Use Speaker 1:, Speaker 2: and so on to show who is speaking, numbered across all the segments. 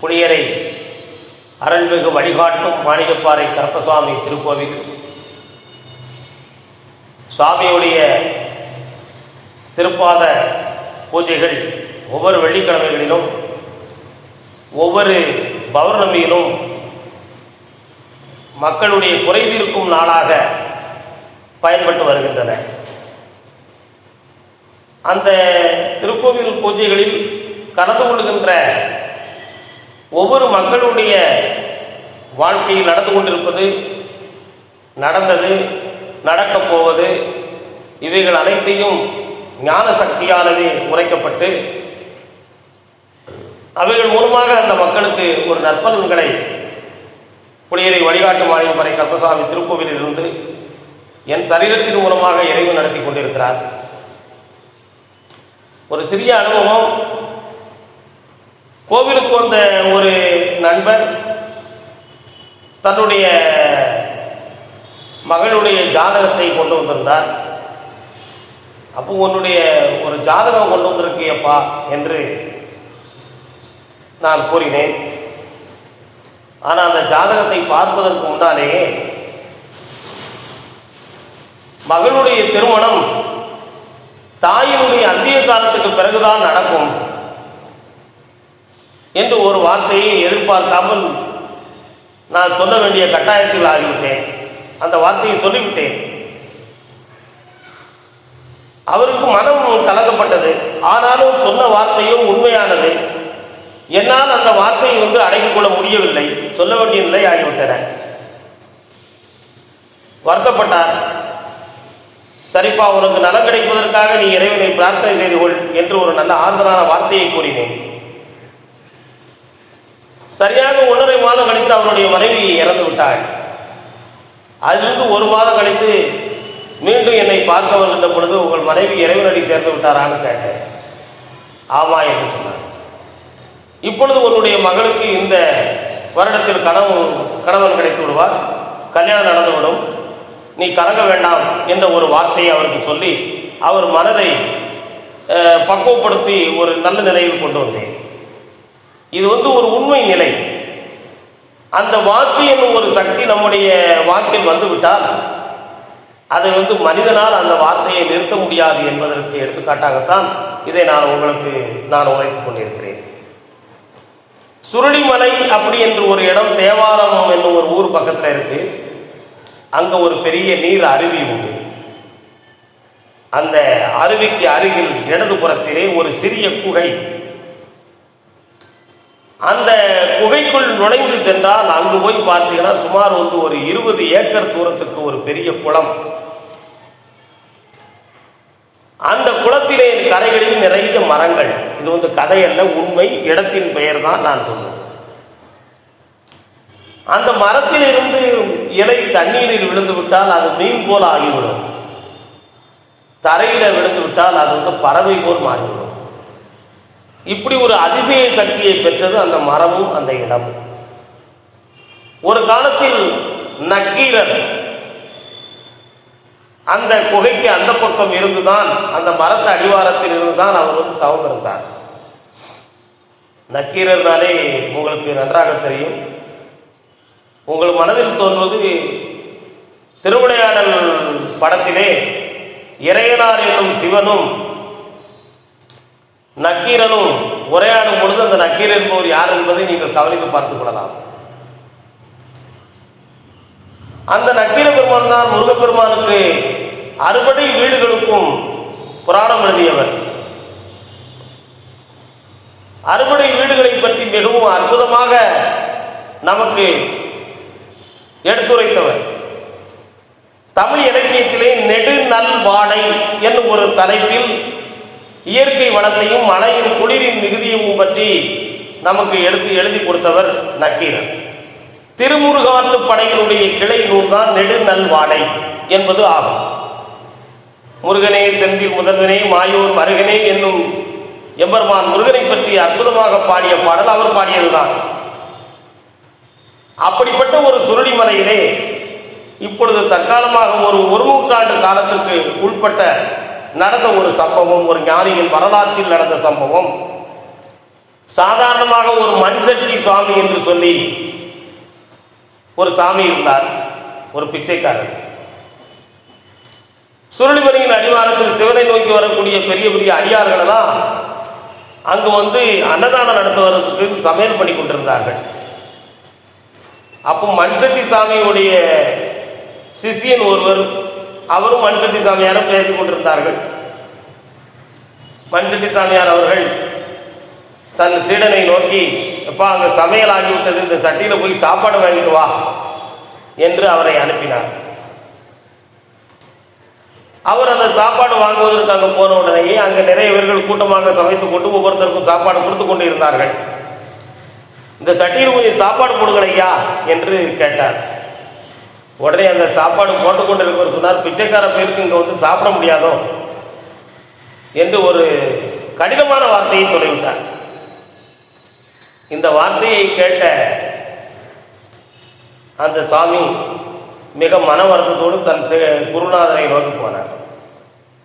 Speaker 1: புளியரை அருள்மிகு வழிகாட்டும் மாணிகப்பாறை கரப்பசாமி திருக்கோவில் சுவாமியுடைய திருப்பாத பூஜைகள் ஒவ்வொரு வெள்ளிக்கிழமைகளிலும் ஒவ்வொரு பௌர்ணமியிலும் மக்களுடைய குறை தீர்க்கும் நாளாக பயன்பட்டு வருகின்றன. அந்த திருக்கோவில் பூஜைகளில் கலந்து கொள்கின்ற ஒவ்வொரு மக்களுடைய வாழ்க்கையில் நடந்து கொண்டிருப்பது நடந்தது நடக்கப் போவது இவைகள் அனைத்தையும் ஞான சக்தியானவே உரைக்கப்பட்டு அவைகள் மூலமாக அந்த மக்களுக்கு ஒரு நற்பலன்களை புளியரை வழிகாட்டு மாளையம்ரை கற்பசாமி திருக்கோவிலில் இருந்து என் சரீரத்தின் மூலமாக இறைவு நடத்தி கொண்டிருக்கிறார். ஒரு சிறிய அனுபவம். கோவிலுக்கு வந்த ஒரு நண்பர் தன்னுடைய மகளுடைய ஜாதகத்தை கொண்டு வந்திருந்தார். அப்போ உன்னுடைய ஒரு ஜாதகம் கொண்டு வந்திருக்கியப்பா என்று நான் கூறினேன். ஆனால் அந்த ஜாதகத்தை பார்ப்பதற்கு முன்னாலேயே மகளுடைய திருமணம் தாயினுடைய அந்திய காலத்துக்கு பிறகுதான் நடக்கும் என்று ஒரு வார்த்தையை எதிர்பார்க்காமல் நான் சொல்ல வேண்டிய கட்டாயத்தில் ஆகிவிட்டேன். அந்த வார்த்தையை சொல்லிவிட்டேன். அவருக்கு மனம் கலங்கப்பட்டது. ஆனாலும் சொன்ன வார்த்தையும் உண்மையானது. என்னால் அந்த வார்த்தையை வந்து அடக்கிக் கொள்ள முடியவில்லை. சொல்ல வேண்டிய நிலை ஆகிவிட்டன. வருத்தப்பட்டார். சரிப்பா உனக்கு நலம் கிடைப்பதற்காக நீ இறைவனை பிரார்த்தனை செய்து கொள் என்று ஒரு நல்ல ஆறுதலான வார்த்தையை கூறினேன். சரியாக ஒன்றரை மாதம் கழித்து அவருடைய மனைவி இறந்து விட்டாள். அதிலிருந்து ஒரு மாதம் கழித்து மீண்டும் என்னை பார்க்க வருகின்ற பொழுது உங்கள் மனைவி இறைவனடி சேர்ந்து விட்டாரான்னு கேட்டேன். ஆமா என்று சொன்னார். இப்பொழுது உன்னுடைய மகளுக்கு இந்த வருடத்தில் கனவு கணவன் கிடைத்து விடுவார். கல்யாணம் நடந்துவிடும். நீ கலங்க வேண்டாம் என்ற ஒரு வார்த்தையை அவருக்கு சொல்லி அவர் மனதை பக்குவப்படுத்தி ஒரு நல்ல நிலையில் கொண்டு வந்தேன். இது வந்து ஒரு உண்மை நிலை. அந்த வாக்கு என்னும் ஒரு சக்தி நம்முடைய வாக்கில் வந்துவிட்டால் அதை வந்து மனிதனால் அந்த வார்த்தையை நிறுத்த முடியாது என்பதற்கு எடுத்துக்காட்டாகத்தான் இதை நான் உங்களுக்கு நான் உரைத்துக் கொண்டிருக்கிறேன். சுருளிமலை அப்படி என்று ஒரு இடம் தேவாரம் என்னும் ஒரு ஊர் பக்கத்தில் இருக்கு. அங்க ஒரு பெரிய நீர் அருவி உண்டு. அந்த அருவிக்கு அருகில் இடதுபுறத்திலே ஒரு சிறிய குகை. அந்த குகைக்குள் நுழைந்து சென்றால் அங்கு போய் பார்த்தீங்கன்னா சுமார் வந்து ஒரு இருபது ஏக்கர் தூரத்துக்கு ஒரு பெரிய குளம். அந்த குளத்திலே கரைகளில் நிறைய மரங்கள். இது வந்து கதையல்ல உண்மை இடத்தின் பெயர் தான் நான் சொன்னது அந்த மரத்தில் இருந்து இலை தண்ணீரில் விழுந்து விட்டால் அது மீன் போல் ஆகிவிடும். தரையில விழுந்து விட்டால் அது வந்து பறவை போல் மாறிவிடும். இப்படி ஒரு அதிசய சக்தியை பெற்றது அந்த மரமும் அந்த இடமும். ஒரு காலத்தில் நக்கீரர் அந்த குகைக்கு அந்த பக்கம் இருந்துதான் அந்த மரத்து அடிவாரத்தில் இருந்துதான் அவர் வந்து தவந்திருந்தார் இருந்தார் நக்கீரர்னாலே உங்களுக்கு நன்றாக தெரியும். உங்கள் மனதில் தோன்றுவது திருவிளையாடல் படத்திலே இறையனார் என்னும் சிவனும் நக்கீரனும் உரையாடும் பொழுது அந்த நக்கீரர் என்பவர் யார் என்பதை நீங்கள் கவனித்து பார்த்துக் கொள்ளலாம். அந்த நக்கீர பெருமான் தான் முருகப்பெருமானுக்கு அறுபடை வீடுகளுக்கும் புராணம் எழுதியவர். அறுபடை வீடுகளை பற்றி மிகவும் அற்புதமாக நமக்கு எடுத்துரைத்தவர். தமிழ் இலக்கியத்திலே நெடு வாடை என்னும் ஒரு தலைப்பில் இயற்கை வளத்தையும் மழையின் குளிரின் மிகுதியும் பற்றி நமக்கு எடுத்து எழுதி கொடுத்தவர் நக்கீரன். திருமுருகாற்று படையினுடைய கிளை நூல்தான் நெடு நல் வாடை என்பது ஆகும். முருகனே செந்தில் முதல்வனே மாயோர் மருகனே என்னும் எம்பெருமான் முருகனை பற்றி அற்புதமாக பாடிய பாடல் அவர் பாடியதுதான். அப்படிப்பட்ட ஒரு சுருளிமலையிலே இப்பொழுது தற்காலமாக ஒரு ஒரு நூற்றாண்டு காலத்துக்கு உட்பட்ட நடந்த ஒரு சம்பவம் ஒரு ஞானியின் வரலாற்றில் நடந்த சம்பவம். சாதாரணமாக ஒரு மண்சட்டி சுவாமி என்று சொல்லி ஒரு சாமி இருந்தார் ஒரு பிச்சைக்காரர். சுருளிமலையின் அடிவாரத்தில் சிவனை நோக்கி வரக்கூடிய பெரிய பெரிய அடியார்கள் எல்லாம் அங்கு வந்து அன்னதானம் நடத்துவதற்கு சமையல் பண்ணி கொண்டிருந்தார்கள். அப்போ மண்சட்டி சாமியுடைய சிஷியன் ஒருவர் அவரும் மண்சட்டி சாமியாரும் பேசிக் கொண்டிருந்தார்கள். மண்சட்டி சாமியார் அவர்கள் தன் சீடனை நோக்கி எப்பா அங்கே சமையல் ஆகிவிட்டது. இந்த சட்டியில் போய் சாப்பாடு வாங்கிட்டு வா என்று அவரை அனுப்பினார். அவர் அந்த சாப்பாடு வாங்குவதற்கு அங்கே போன உடனேயே அங்கே நிறைய பேர்கள் கூட்டமாக சமைத்து கொண்டு ஒவ்வொருத்தருக்கும் சாப்பாடு கொடுத்து கொண்டு இருந்தார்கள் இந்த சட்டியில் கொஞ்சம் சாப்பாடு போடுங்கள் ஐயா என்று கேட்டார். உடனே அந்த சாப்பாடு போட்டு கொண்டு இருக்கிறவர் சொன்னார் பிச்சைக்கார பேருக்கு இங்கே வந்து சாப்பிட முடியாதோ என்று ஒரு கடினமான வார்த்தையை சொல்லிவிட்டார். இந்த வார்த்தையை கேட்ட அந்த சாமி மிக மன வருத்தத்தோடு தன் குருநாதனை நோக்கி போனார்.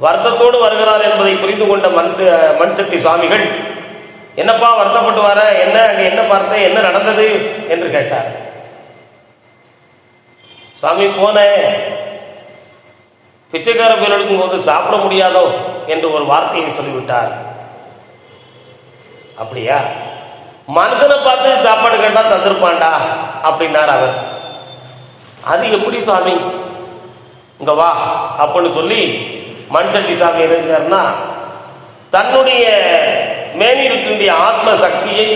Speaker 1: வருத்தத்தோடு வருகிறார் என்பதை புரிந்து கொண்ட மண் ச- மண்சட்டி சுவாமிகள் என்னப்பா வருத்தப்பட்டு வர? என்ன நீ என்ன பார்த்த? என்ன நடந்தது? என்று கேட்டார். சாமி போனேன் பிச்சைக்கார பேர்களுக்கு போது சாப்பிட முடியாதோ? என்று ஒரு வார்த்தையை சொல்லிவிட்டார். அப்படியா? மனுஷனை பார்த்து சாப்பாடு கேட்டால் தந்திருப்பான்டா அப்படின்னார் அவர். அது எப்படி சுவாமி? இங்க வா அப்படின்னு சொல்லி மண்சட்டி சாமி இருந்தார்னா தன்னுடைய மேனி இருக்கின்ற ஆத்ம சக்தியை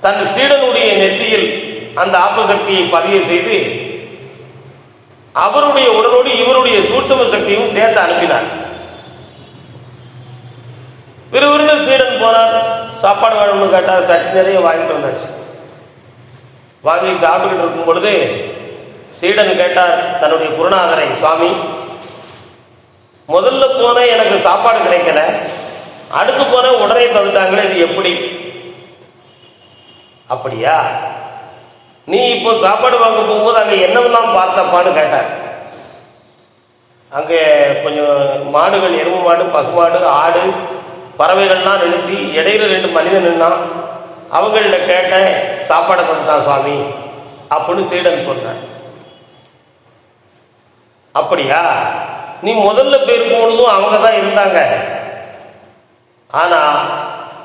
Speaker 1: தன் சீடனுடைய நெற்றியில் அந்த ஆத்ம சக்தியை பதிவு செய்து அவருடைய உடலோடு இவருடைய சூட்சம சக்தியும் சேர்த்து அனுப்பினார். விறுவிறுன்னு சீடன் போனார். சாப்பாடு வேணும்னு கேட்டார். சட்டி நிறைய வாங்கிட்டு வந்தாச்சு. வாங்கி சாப்பிட்டுக்கிட்டு இருக்கும் பொழுது சீடன் கேட்டார் தன்னுடைய குருநாதரை சுவாமி முதல்ல போனேன் எனக்கு சாப்பாடு கிடைக்கல. அடுத்து போனேன் உடனே தந்துட்டாங்களே இது எப்படி? அப்படியா? நீ இப்போ சாப்பாடு வாங்க போகும்போது அங்கே என்னவெல்லாம் பார்த்தப்பான்னு கேட்டார். அங்கே கொஞ்சம் மாடுகள் எருமை மாடு பசுமாடு ஆடு பறவைகள்லாம் நினைச்சு இடையில ரெண்டு மனிதன் நின்னான். அவங்கள்ட்ட கேட்டேன் சாப்பாடை தந்துட்டான் சுவாமி அப்படின்னு சீடன் சொன்னேன் அப்படியா? நீ முதல்ல போயிருக்கும் அவங்க தான் இருந்தாங்க. ஆனா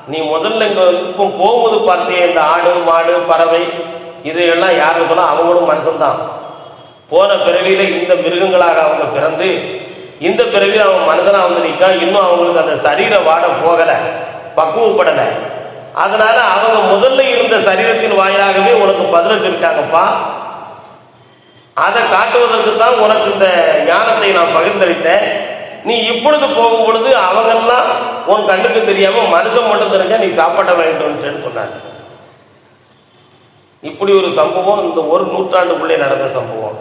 Speaker 1: நீ முதல்ல இங்க இப்போ போகும்போது பார்த்தியே இந்த ஆடு மாடு பறவை இதையெல்லாம் யாருன்னு சொன்னா அவங்களும் மனுஷன்தான். போன பிறவியில இந்த மிருகங்களாக அவங்க பிறந்து இந்த பிறவியில் அவன் மனுஷனாக வந்து நிற்கா இன்னும் அவங்களுக்கு அந்த சரீர வாட போகலை பக்குவப்படலை. அதனால அவங்க முதல்ல இருந்த சரீரத்தின் வாயிலாகவே உனக்கு பதில சொல்லிட்டாங்கப்பா. அதை காட்டுவதற்கு தான் உனக்கு இந்த ஞானத்தை நான் பகிர்ந்தளித்தேன். நீ இப்பொழுது போகும் பொழுது அவங்கெல்லாம் உன் கண்ணுக்கு தெரியாம மனுஷன் மட்டும் தெரிஞ்சா நீ சாப்பாட்ட வேண்டும்னு சொன்னார் இப்படி ஒரு சம்பவம் இந்த ஒரு நூற்றாண்டுக்குள்ளே நடந்த சம்பவம்.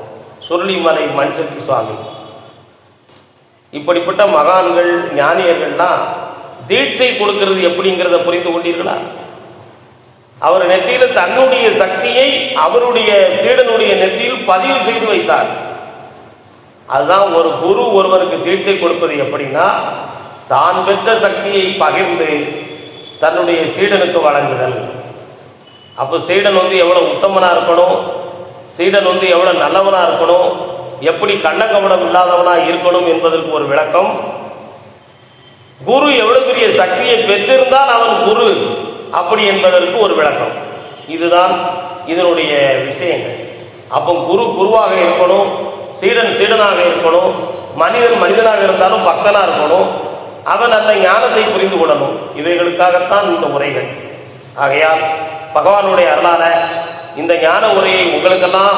Speaker 1: சுருளிமலை மண்சக்தி சுவாமி. இப்படிப்பட்ட மகான்கள் ஞானியர்கள்லாம் தீட்சை கொடுக்கிறது எப்படிங்கிறத புரிந்து கொண்டீர்களா? அவர் நெற்றியில தன்னுடைய சக்தியை அவருடைய சீடனுடைய நெற்றியில் பதிவு செய்து வைத்தார். அதுதான் ஒரு குரு ஒருவருக்கு தீட்சை கொடுப்பது எப்படின்னா தான் பெற்ற சக்தியை பகிர்ந்து தன்னுடைய சீடனுக்கு வழங்குதல். அப்போ சீடன் வந்து எவ்வளோ உத்தமனாக இருக்கணும்? சீடன் வந்து எவ்வளோ நல்லவனாக இருக்கணும்? எப்படி கள்ளக்கவடம் இல்லாதவனாக இருக்கணும் என்பதற்கு ஒரு விளக்கம். குரு எவ்வளோ பெரிய சக்தியை பெற்றிருந்தால் அவன் குரு. அப்படி என்பதற்கு ஒரு விளக்கம். இதுதான் இதனுடைய விஷயங்கள். அப்போ குரு குருவாக இருக்கணும் சீடன் சீடனாக இருக்கணும் மனிதன் மனிதனாக இருந்தாலும் பக்தனாக இருக்கணும் அவன் அந்த ஞானத்தை புரிந்து கொள்ளணும். இவைகளுக்காகத்தான் இந்த உரைகள். ஆகையால் பகவானுடைய அருளால இந்த ஞான உரையை உங்களுக்கெல்லாம்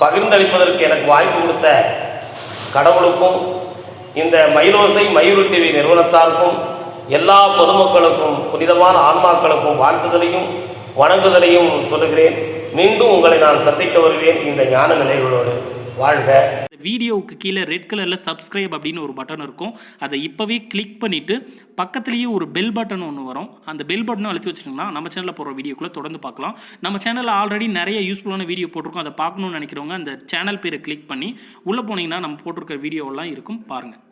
Speaker 1: பகிர்ந்தளிப்பதற்கு எனக்கு வாய்ப்பு கொடுத்த கடவுளுக்கும் இந்த மயிலோசை மயூர் டிவி நிறுவனத்தாருக்கும் எல்லா பொதுமக்களுக்கும் புனிதமான ஆன்மாக்களுக்கும் வாழ்த்துதலையும் வணங்குதலையும் சொல்லுகிறேன். மீண்டும் உங்களை நான் சந்திக்க வருவேன் இந்த ஞான நிலைகளோடு. வாழ்க.
Speaker 2: வீடியோவுக்கு கீழே ரெட் கலரில் சப்ஸ்கிரைப் அப்படின்னு ஒரு பட்டன் இருக்கும். அதை இப்போவே கிளிக் பண்ணிவிட்டு பக்கத்துலேயே ஒரு பெல் பட்டன் ஒன்று வரும். அந்த பெல் பட்டனும் அழுத்தி வச்சுருங்கன்னா நம்ம சேனலில் போகிற வீடியோக்குள்ளே தொடர்ந்து பார்க்கலாம். நம்ம சேனலில் ஆல்ரெடி நிறைய யூஸ்ஃபுல்லான வீடியோ போட்டிருக்கோம். அதை பார்க்கணும்னு நினைக்கிறவங்க அந்த சேனல் பேரை கிளிக் பண்ணி உள்ளே போனீங்கன்னா நம்ம போட்டிருக்க வீடியோவெல்லாம் இருக்கும். பாருங்கள்